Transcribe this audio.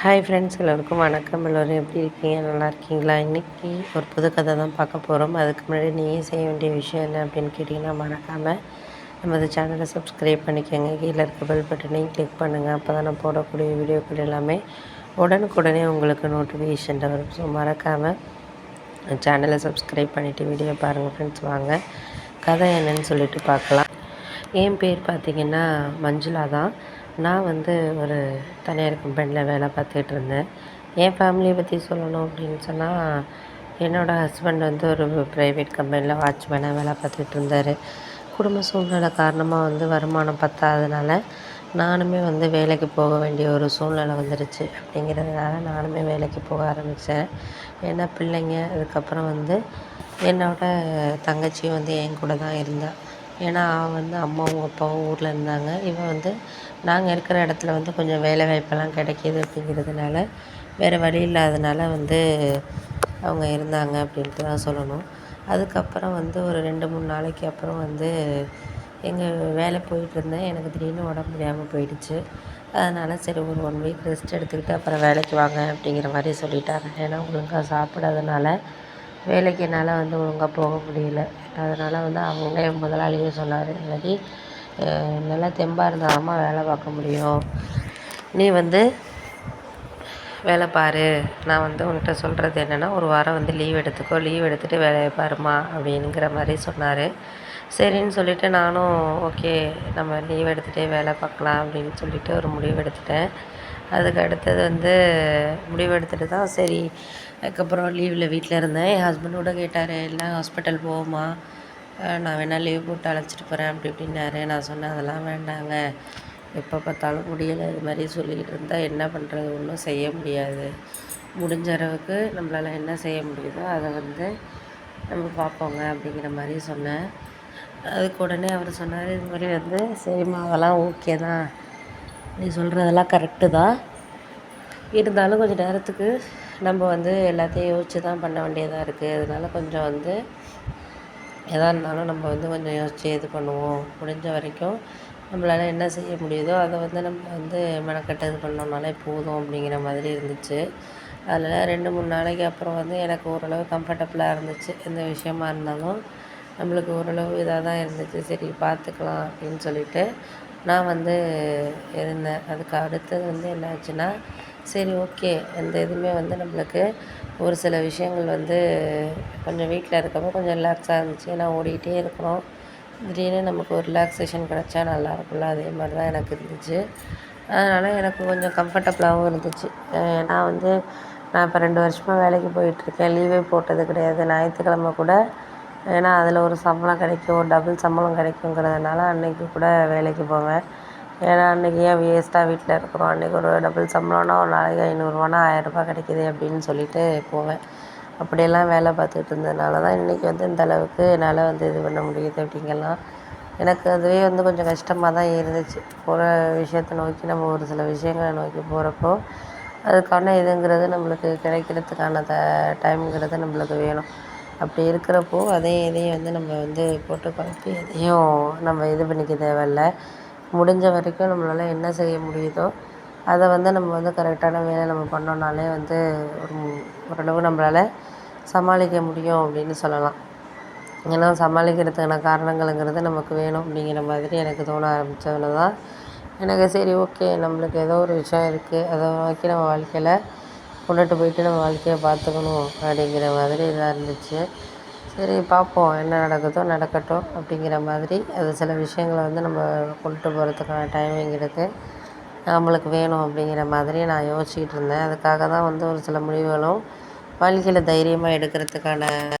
Hi friends எல்லோருக்கும் வணக்கம். எல்லோரும் எப்படி இருக்கீங்க? நல்லா இருக்கீங்களா? இன்றைக்கி ஒரு புது கதை தான் பார்க்க போகிறோம் அதுக்கு முன்னாடி நீங்கள் செய்ய வேண்டிய விஷயம் என்ன அப்படின்னு கேட்டிங்கன்னா மறக்காமல் நமது சேனலை சப்ஸ்கிரைப் பண்ணிக்கோங்க. கீழே இருக்க பெல் பட்டனையும் கிளிக் பண்ணுங்கள் அப்போ தான் நான் போடக்கூடிய வீடியோக்கள் எல்லாமே உடனுக்குடனே உங்களுக்கு நோட்டிஃபிகேஷன் வரும். ஸோ மறக்காமல் சேனலை சப்ஸ்கிரைப் பண்ணிவிட்டு வீடியோ பாருங்கள் ஃப்ரெண்ட்ஸ் வாங்க. கதை என்னன்னு சொல்லிட்டு பார்க்கலாம். என் பேர் பார்த்திங்கன்னா மஞ்சுளா தான். நான் வந்து ஒரு தனியார் கம்பெனியில் வேலை பார்த்துட்டு இருந்தேன். என் ஃபேமிலியை பற்றி சொல்லணும் அப்படின்னு சொன்னால் என்னோடய ஹஸ்பண்ட் வந்து ஒரு ப்ரைவேட் கம்பெனியில் வாட்ச்மேனாக வேலை பார்த்துட்டு இருந்தார். குடும்ப சூழ்நிலை காரணமாக வந்து வருமானம் பத்தாததுனால நானுமே வந்து வேலைக்கு போக வேண்டிய ஒரு சூழ்நிலை வந்துடுச்சு அப்படிங்கிறதுனால நானுமே வேலைக்கு போக ஆரம்பித்தேன் ஏன்னா பிள்ளைங்க அதுக்கப்புறம் வந்து என்னோடய தங்கச்சியும் வந்து என் கூட தான் இருந்தாள் ஏன்னா அவன் வந்து அம்மாவும் அப்பாவும் ஊரில் இருந்தாங்க. இவன் வந்து நாங்கள் இருக்கிற இடத்துல வந்து கொஞ்சம் வேலை வாய்ப்பெல்லாம் கிடைக்கிது அப்படிங்கிறதுனால வேறு வழி இல்லாதனால வந்து அவங்க இருந்தாங்க அப்படின்ட்டு தான் சொல்லணும். அதுக்கப்புறம் வந்து ஒரு ரெண்டு மூணு நாளைக்கு அப்புறம் வந்து எங்கள் வேலை போயிட்டுருந்தேன் எனக்கு திடீர்னு உடம்பு முடியாமல் போயிடுச்சு. அதனால் சரி ஒரு ஒன் வீக் ரெஸ்ட் எடுத்துக்கிட்டு அப்புறம் வேலைக்கு வாங்க அப்படிங்கிற மாதிரி சொல்லிட்டாங்க. ஏன்னா ஒழுங்காக சாப்பிடாதனால வேலைக்கு என்னால் வந்து ஒழுங்காக போக முடியல. அதனால் வந்து அவங்களே முதலாளியே சொன்னார் இந்த மாதிரி நல்லா தெம்பாக இருந்தாதாம்மா வேலை பார்க்க முடியும். நீ வந்து வேலை பாரு. நான் வந்து உன்கிட்ட சொல்கிறது என்னென்னா ஒரு வாரம் வந்து லீவ் எடுத்துக்கோ. லீவ் எடுத்துகிட்டு வேலையை பாருமா அப்படிங்கிற மாதிரி சொன்னார். சரின்னு சொல்லிவிட்டு நானும் ஓகே நம்ம லீவ் எடுத்துகிட்டே வேலை பார்க்கலாம் அப்படின்னு சொல்லிவிட்டு ஒரு முடிவு எடுத்துட்டேன். அதுக்கு அடுத்தது வந்து முடிவெடுத்துட்டு தான் சரி அதுக்கப்புறம் லீவில் வீட்டில் இருந்தேன். என் ஹஸ்பண்டோட கேட்டார் எல்லாம் ஹாஸ்பிட்டல் போவோமா நான் வேணால் லீவ் போட்டு அழைச்சிட்டு போகிறேன் அப்படி இப்படின்னாரு. நான் சொன்னேன் அதெல்லாம் வேண்டாங்க. எப்போ பார்த்தாலும் முடியலை இது மாதிரி சொல்லிக்கிட்டு இருந்தால் என்ன பண்ணுறது ஒன்றும் செய்ய முடியாது. முடிஞ்ச அளவுக்கு நம்மளால் என்ன செய்ய முடியுதோ அதை வந்து நம்ம பார்ப்போங்க அப்படிங்கிற மாதிரி சொன்னேன். அதுக்கு உடனே அவர் சொன்னார் இது மாதிரி வந்து சரிம்மா அதெல்லாம் ஓகே தான். நீ சொல்கிறதெல்லாம் கரெக்டு தான். இருந்தாலும் கொஞ்சம் நேரத்துக்கு நம்ம வந்து எல்லாத்தையும் யோசித்து தான் பண்ண வேண்டியதாக இருக்குது அதனால கொஞ்சம் வந்து எதாக இருந்தாலும் நம்ம வந்து கொஞ்சம் யோசித்து இது பண்ணுவோம். முடிஞ்ச வரைக்கும் நம்மளால் என்ன செய்ய முடியுதோ அதை வந்து நம்ம வந்து மெனக்கெட்டு இது பண்ணோம்னாலே போதும் அப்படிங்கிற மாதிரி இருந்துச்சு. அதில் ரெண்டு மூணு நாளைக்கு அப்புறம் வந்து எனக்கு ஓரளவு கம்ஃபர்டபுளாக இருந்துச்சு. எந்த விஷயமா இருந்தாலும் நம்மளுக்கு ஓரளவு இதாக தான் இருந்துச்சு. சரி பார்த்துக்கலாம் அப்படின்னு சொல்லிட்டு நான் வந்து இருந்தேன். அதுக்கு அடுத்தது வந்து என்ன ஆச்சுன்னா சரி ஓகே. எந்த இதுவுமே வந்து நம்மளுக்கு ஒரு சில விஷயங்கள் வந்து கொஞ்சம் வீட்டில் இருக்கப்போ கொஞ்சம் ரிலாக்ஸாக இருந்துச்சு. ஏன்னா ஓடிக்கிட்டே இருக்கிறோம் திடீர்னு நமக்கு ஒரு ரிலாக்ஸேஷன் கிடச்சா நல்லா இருக்கும்ல. அதே மாதிரி தான் எனக்கு இருந்துச்சு. அதனால் எனக்கு கொஞ்சம் கம்ஃபர்டபுளாகவும் இருந்துச்சு. நான் வந்து நான் இப்போ ரெண்டு வருஷமாக வேலைக்கு போயிட்டுருக்கேன் லீவே போட்டது கிடையாது. ஞாயிற்றுக்கிழமை கூட ஏன்னா அதில் ஒரு சம்பளம் கிடைக்கும் டபுள் சம்பளம் கிடைக்குங்கிறதுனால அன்றைக்கி கூட வேலைக்கு போவேன். ஏன்னா அன்றைக்கி ஏன் வேஸ்ட்டாக வீட்டில் இருக்கிறோம்? அன்றைக்கி ஒரு டபுள் சம்பளம்னா ஒரு நாளைக்கு ஐநூறுரூவானா ஆயிரரூபா கிடைக்கிது அப்படின்னு சொல்லிட்டு போவேன். அப்படியெல்லாம் வேலை பார்த்துட்டு இருந்ததுனால தான் இன்றைக்கி வந்து இந்த அளவுக்கு என்னால் வந்து இது பண்ண முடியுது அப்படிங்கலாம். எனக்கு அதுவே வந்து கொஞ்சம் கஷ்டமாக தான் இருந்துச்சு. போகிற விஷயத்த நோக்கி நம்ம ஒரு சில விஷயங்களை நோக்கி போகிறப்போ அதுக்கான இதுங்கிறது நம்மளுக்கு கிடைக்கிறதுக்கான த டைம்ங்கிறது நம்மளுக்கு வேணும். அப்படி இருக்கிறப்போ அதையும் இதையும் வந்து நம்ம வந்து போட்டு குழப்பி எதையும் நம்ம இது பண்ணிக்க தேவையில்ல. முடிஞ்ச வரைக்கும் நம்மளால் என்ன செய்ய முடியுதோ அதை வந்து நம்ம வந்து கரெக்டான வேலை நம்ம பண்ணோம்னாலே வந்து ஒரு ஓரளவு நம்மளால் சமாளிக்க முடியும் அப்படின்னு சொல்லலாம். ஏன்னா சமாளிக்கிறதுக்கான காரணங்களுங்கிறது நமக்கு வேணும் அப்படிங்கிற மாதிரி எனக்கு தோண ஆரம்பித்ததுல தான் எனக்கு சரி ஓகே நம்மளுக்கு ஏதோ ஒரு விஷயம் இருக்குது அதை நோக்கி நம்ம வாழ்க்கையில் கொண்டுட்டு போயிட்டு நம்ம வாழ்க்கையை பார்த்துக்கணும் அப்படிங்கிற மாதிரி இதாக இருந்துச்சு. சரி பார்ப்போம் என்ன நடக்குதோ நடக்கட்டும் அப்படிங்கிற மாதிரி. அது சில விஷயங்களை வந்து நம்ம கொண்டுட்டு போகிறதுக்கான டைமிங் இருக்குது நம்மளுக்கு வேணும் அப்படிங்கிற மாதிரி நான் யோசிச்சுக்கிட்டு இருந்தேன். அதுக்காக தான் வந்து ஒரு சில முடிவுகளும் வாழ்க்கையில் தைரியமாக எடுக்கிறதுக்கான